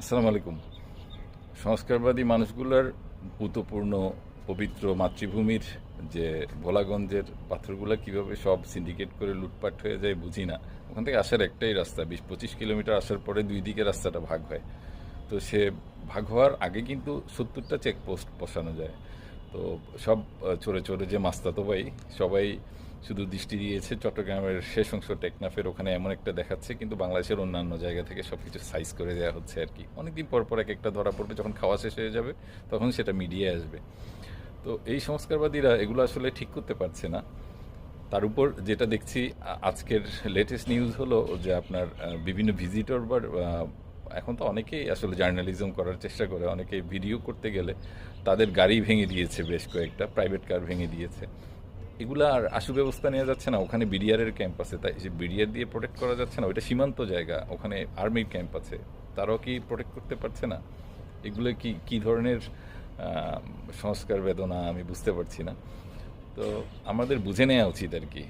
আসসালামু আলাইকুম সংস্কারবাদী মানুষগুলোর পুতপূর্ণ পবিত্র মাতৃভূমির যে ভোলাগঞ্জের পাথরগুলো কীভাবে সব সিন্ডিকেট করে লুটপাট হয়ে যায় বুঝি না। ওখান থেকে আসার একটাই রাস্তা, বিশ পঁচিশ কিলোমিটার আসার পরে দুই দিকে রাস্তাটা ভাগ হয়। তো সে ভাগ হওয়ার আগে কিন্তু সত্তরটা চেকপোস্ট বসানো যায়। তো সব চোরে চোরে যে মাস্তাতো ভাই, সবাই শুধু দৃষ্টি দিয়েছে চট্টগ্রামের শেষ অংশ টেকনাফের ওখানে এমন একটা দেখাচ্ছে, কিন্তু বাংলাদেশের অন্যান্য জায়গা থেকে সব কিছু সাইজ করে দেওয়া হচ্ছে আর কি। অনেকদিন পর পর এক একটা ধরা পড়বে, যখন খাওয়া শেষ হয়ে যাবে, তখন সেটা মিডিয়ায় আসবে। তো এই সংস্কারবাদীরা এগুলো আসলে ঠিক করতে পারছে না। তার উপর যেটা দেখছি আজকের লেটেস্ট নিউজ হলো যে আপনার বিভিন্ন ভিজিটর বা এখন তো অনেকেই আসলে জার্নালিজম করার চেষ্টা করে অনেকে ভিডিও করতে গেলে তাদের গাড়ি ভেঙে দিয়েছে বেশ কয়েকটা প্রাইভেট কার ভেঙে দিয়েছে। এগুলো আর আশু ব্যবস্থা নেওয়া যাচ্ছে না, ওখানে বিডিআরের ক্যাম্প আছে, তাই যে বিডিআর দিয়ে প্রোটেক্ট করা যাচ্ছে না, ওইটা সীমান্ত জায়গা, ওখানে আর্মির ক্যাম্প আছে, তারাও কি প্রোটেক্ট করতে পারছে না? এগুলো কি কি ধরনের সংস্কার বেদনা আমি বুঝতে পারছি না। তো আমাদের বুঝে নেওয়া উচিত আর কি।